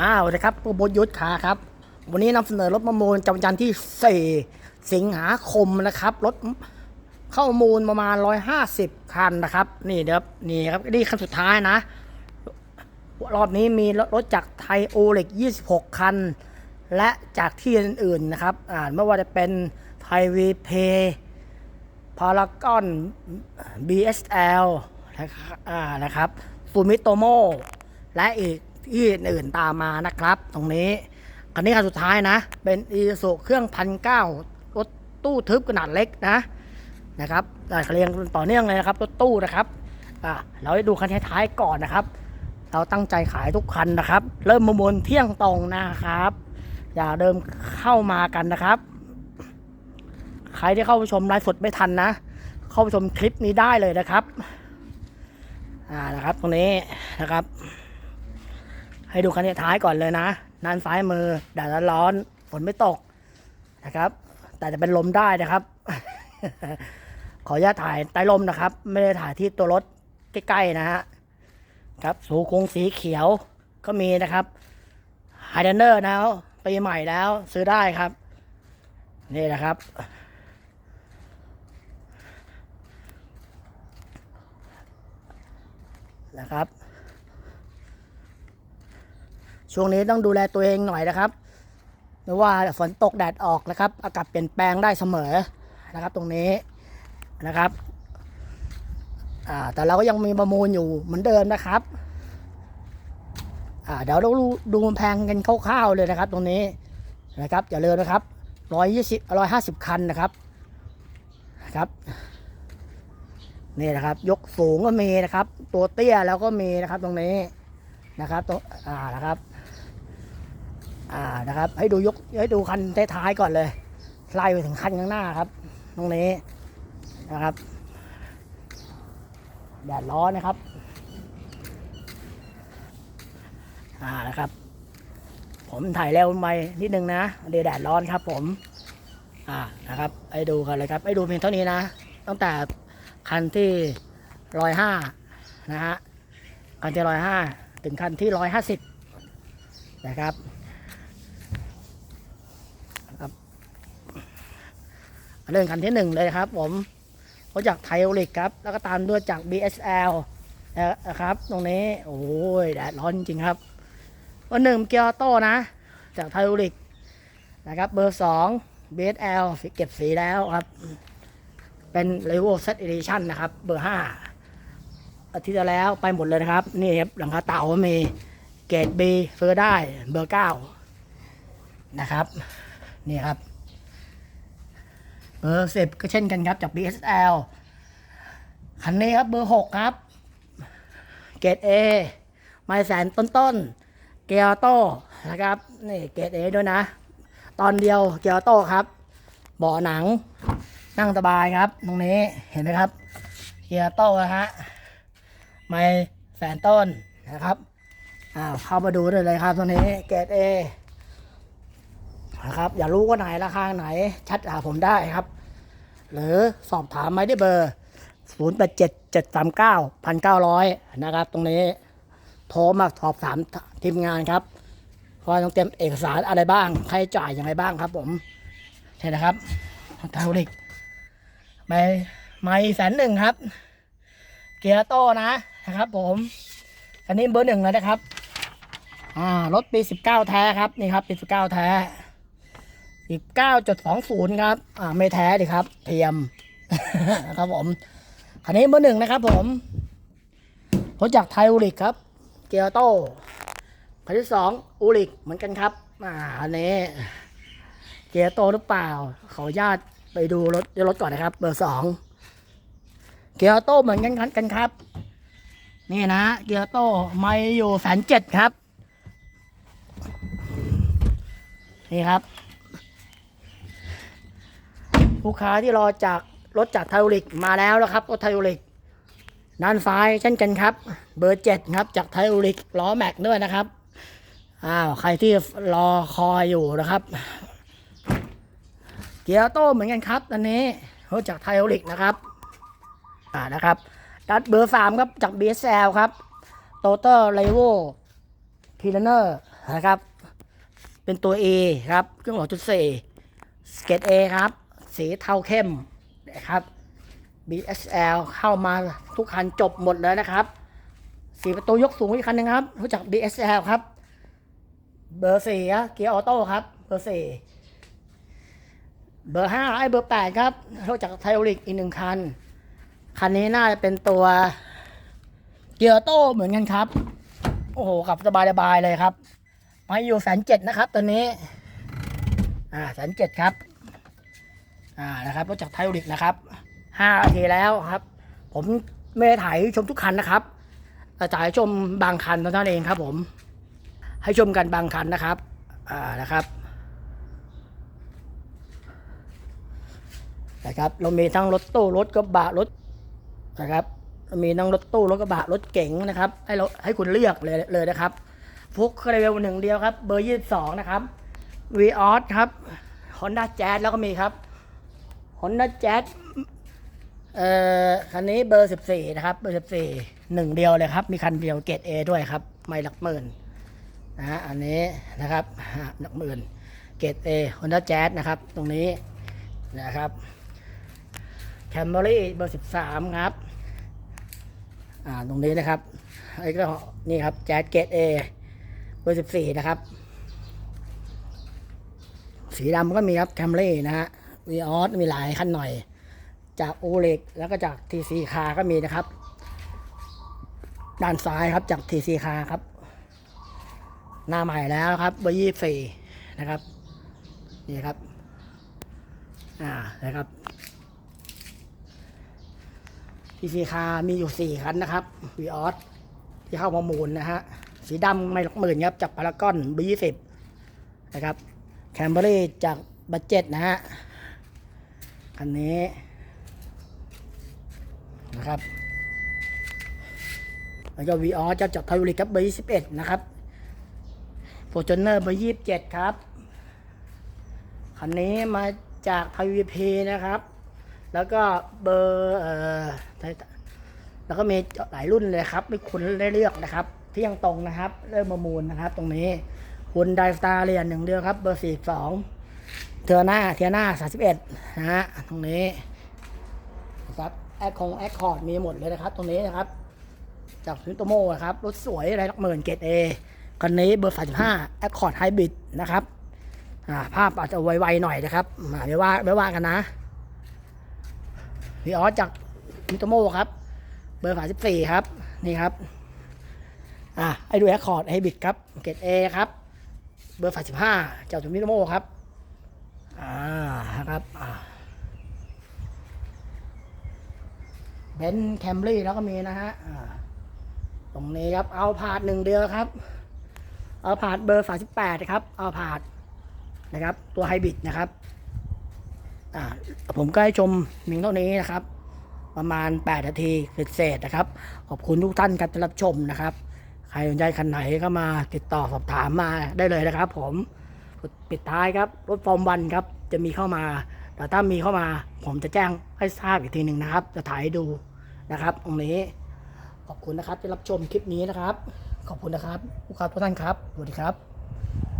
อ้าวนะครับผู้บดยุทธขาครับ วันนี้นำเสนอรถประมูลจำจันที่ 4 สิงหาคมนะครับ รถเข้ามูลประมาณ 150 คันนะครับ นี่เดี๋ยวนี่ครับนี่คันสุดท้ายนะ รอบนี้มีรถจากไทยโอเล็ก 26 คัน และจากที่อื่นๆนะครับ อ่าไม่ว่าจะเป็นไทยวีเพย์พารากอน BSL นะครับอ่านะครับฟูมิโตโมและอีก ที่อื่นๆตามมานะครับ ตรงนี้คันนี้คันสุดท้ายนะ เป็นอีสุเครื่องพันเก้ารถตู้ทึบขนาดเล็กนะนะครับอ่าเรียงต่อเนื่องเลยนะครับรถตู้นะครับอ่าเราไปดูคันท้ายๆก่อนนะครับ เราตั้งใจขายทุกคันนะครับ เริ่มประมูลเที่ยงตรงนะครับ อย่าเดิมเข้ามากันนะครับ ใครที่เข้าไปชมไลฟ์สดไม่ทันนะ เข้าไปชมคลิปนี้ได้เลยนะครับอ่านะครับตรงนี้นะครับ ให้ดูคันท้ายก่อนเลยนะด้านซ้ายมือแดดร้อนฝนไม่ตกนะครับ แต่จะเป็นลมได้นะครับ ขออนุญาตถ่ายใต้ลมนะครับ ไม่ได้ถ่ายที่ตัวรถใกล้ๆนะฮะครับสูคงสีเขียวก็มีนะครับไฮเดนเนอร์แล้วปีใหม่แล้วซื้อได้ครับ นี่นะครับ นะครับ ช่วงนี้ต้องดูแลตัวเองหน่อยนะครับไม่ว่าฝนตกแดดออกนะครับ อากาศเปลี่ยนแปลงได้เสมอนะครับ ตรงนี้นะครับอ่าแต่เราก็ยังมีประมูลอยู่เหมือนเดิมนะครับอ่าเดี๋ยวเราดูดูแพงกันคร่าวๆเลยนะครับ ตรงนี้นะครับอย่าลืมนะครับร้อยยี่สิบร้อยห้าสิบคันนะครับนะครับนี่นะครับ ยกสูงก็มีนะครับ ตัวเตี้ยแล้วก็มีนะครับตรงนี้นะครับตรงอ่านะครับ อ่านะครับ ให้ดูยกให้ดูคันท้ายๆก่อนเลยไล่ไปถึงคันข้างหน้าครับ ตรงนี้นะครับแดดร้อนนะครับอ่านะครับ ผมถ่ายเร็วไปนิดนึงนะเดี๋ยวแดดร้อนครับ ผมอ่านะครับให้ดูกันเลยครับให้ดูเพียงเท่านี้นะ ตั้งแต่คันที่ร้อยห้านะฮะคันที่ร้อยห้าถึงคันที่ร้อยห้าสิบนะครับ เรื่องคันที่หนึ่งเลยครับ ผมรถจากไทโอลิกครับ แล้วก็ตามด้วยจาก BSL นะครับ ตรงนี้ โอ้ยแดดร้อนจริงครับวันหนึ่งเกียร์โต้นะ จากไทโอลิกนะครับ เบอร์สอง BSL เก็บสีแล้วครับ เป็น l e v e l Set Edition นะครับ เบอร์ห้าอาทิตย์แล้วไปหมดเลยนะครับ นี่ครับหลังคาเต่ามีเกรด B ซื้อได้เบอร์เก้านะครับ นี่ครับ เบอร์สิบก็เช่นกันครับจาก BSL คันนี้ครับเบอร์หกครับ เกรด A ไม่แสนต้นๆเกียร์โต้นะครับนี่เกรด A ด้วยนะ ตอนเดียวเกียร์โต้ครับ เบาะหนังนั่งสบายครับ ตรงนี้เห็นไหมครับ เกียร์โต้นะฮะไม่แสนต้นนะครับอ้าวเข้ามาดูได้เลยครับตรงนี้เกรดเอ นะครับ อย่ารู้ว่าไหนราคาไหน ชัดหาผมได้ครับ หรือสอบถามไม่ได้เบอร์ 0 8 7 7 3 9 1 9 0 0 นะครับ ตรงนี้โทรมาสอบถามทีมงานครับว่าต้องเตรียมเอกสารอะไรบ้างใช้จ่ายยังไงบ้างครับ ผมเห็นนะครับไทโอลิกไม่ไม่แสนหนึ่งครับ เกียร์โต้นะนะครับ ผมอันนี้เบอร์หนึ่งเลยนะครับ อ่ารถปีสิบเก้าแท้ครับนี่ครับปีสิบเก้าแท้ สิบเก้าจุดสองศูนย์ครับ อ่าไม่แท้ดิครับ เทียมครับผมคันนี้เบอร์หนึ่งนะครับ ผมรถจากไทยอูริกครับ เกียร์โต้คันที่สองอูริกเหมือนกันครับ อ่าอันนี้เกียร์โตหรือเปล่า ขออนุญาตไปดูรถรถก่อนนะครับ เบอร์สองเกียร์โตเหมือนกันกันครับ นี่นะเกียร์โตไม่อยู่แสนเจ็ดครับ นี่ครับ ลูกค้าที่รอจากรถจากไทโอลิกมาแล้วนะครับรถไทโอลิกด้านซ้ายเช่นกันครับ เบอร์เจ็ดครับจากไทโอลิกล้อแม็กด้วยนะครับอ้าวใครที่รอคอยอยู่นะครับ เกียร์โต้เหมือนกันครับอันนี้รถจากไทโอลิกนะครับอ่านะครับดัดเบอร์สามครับจาก BSL ครับโตเตอร์ไลโวพีลเนอร์นะครับ เป็นตัว A ครับเครื่องหล่อจุดเสเกต A ครับ สีเทาเข้มนะครับ BSL เข้ามาทุกคันจบหมดเลยนะครับสีประตูยกสูงอีกคันหนึงครับ รู้จัก BSL ครับ เบอร์สี่เกียร์ออโต้ครับ เบอร์สี่เบอร์ห้าไอ้เบอร์แปดครับรู้จักไทโอลิกอีกหนึ่งคัน คันนี้น่าจะเป็นตัวเกียร์ออโต้เหมือนกันครับ โอ้โหขับสบายๆเลยครับมาอยู่แสนเจ็ดนะครับตัวนี้ อ่าแสนเจ็ดครับ อ่านะครับรถจากไทโอลิกนะครับห้านาทีแล้วครับ ผมไม่ได้ถ่ายชมทุกคันนะครับแต่ถ่ายชมบางคันเท่านั้นเองครับ ผม ให้ชมกันบางคันนะครับอ่านะครับนะครับเรามีทั้งรถตู้รถกระบะรถนะครับเรามีทั้งรถตู้รถกระบะรถเก๋งนะครับ ให้เราให้คุณเลือกเลยเลยนะครับฟุกเรเวลหนึ่งเดียวครับ เบอร์ยี่สิบสองนะครับวีออสครับฮอนด้าแจ๊แล้วก็มีครับ ฮอนด้าแจ๊เอ่อคันนี้เบอร์สิบสี่นะครับ เบอร์สิบสี่หนึ่งเดียวเลยครับ มีคันเดียวเกรดเอด้วยครับ ไม่หลักหมื่นนะฮะ อันนี้นะครับหนักหมื่น เกรดเอฮอนด้าแจ๊นะครับ ตรงนี้นะครับแคมเบอรี่เบอร์สิบสามครับ อ่า ตรงนี้นะครับ ไอ้ก็นี่ครับแจ๊เกรดเอเบอร์สิบสี่นะครับ สีดำก็มีครับแคมเบอรี่นะฮะ วีออสมีหลายคันหน่อย จากโอเล็กแล้วก็จากทีซีคาก็มีนะครับ ด้านซ้ายครับจากทีซีคาครับ หน้าใหม่แล้วครับเบอร์ยี่สี่นะครับ นี่ครับ อ่านะครับทีซีคามีอยู่สี่คันนะครับวีออสที่เข้าประมูลนะฮะสีดำไม่หลักหมื่นครับจากพารากอนเบอร์ยี่สิบนะครับแคมเบอรี่จากบัตเจ็ตนะฮะ คันนี้นะครับแล้วก็วีออสจะจากไทยบุรีครับเบอร์ยี่สิบเอ็ดนะครับโฟร์จูเนอร์เบอร์ยี่สิบเจ็ดครับ คันนี้มาจากไทยวีพีนะครับ แล้วก็เบอร์เอ่อแล้วก็มีหลายรุ่นเลยครับให้คุณได้เลือกนะครับ ที่ยังตรงนะครับ เริ่มประมูลนะครับ ตรงนี้คุณไดสตาร์เรียนหนึ่งเดียวครับ เบอร์สี่สอง เทอร์หน้าเทียหน้าสามสิบเอ็ดนะฮะตรงนี้นะครับแอคคงแอคคอร์ดมีหมดเลยนะครับ ตรงนี้นะครับ จากฟิโตโมนะครับรถสวยอะไรลักหมื่นเกรดเอคันนี้เบอร์35 Accord Hybrid นะครับอ่าภาพอาจจะไวๆหน่อยนะครับไม่ว่าไม่ว่ากันนะพี่ออสจากฟิโตโมครับ เบอร์34ครับ นี่ครับ อ่าให้ดู Accord Hybrid ครับ เกรดเอครับ เบอร์35จากฟิโตโมครับ อ่านะครับอ่าเบนแคมรี่แล้วก็มีนะฮะตรงนี้ครับ เอาผาดหนึ่งเดียวครับ เอาผาดเบอร์สาสิบแปดครับ เอาผาดนะครับ ตัวไฮบริดนะครับ อ่า ผมก็ให้ชมหนึ่งเท่านี้นะครับ ประมาณแปดนาทีเศษนะครับ ขอบคุณทุกท่านการรับชมนะครับ ใครสนใจคันไหนก็มาติดต่อสอบถามมาได้เลยนะครับผม ปิดท้ายครับ รถฟอร์มวันครับ จะมีเข้ามา แต่ถ้ามีเข้ามา ผมจะแจ้งให้ทราบอีกทีหนึ่งนะครับ จะถ่ายดูนะครับตรงนี้ ขอบคุณนะครับที่รับชมคลิปนี้นะครับ ขอบคุณนะครับลูกค้าทุกท่านครับ สวัสดีครับ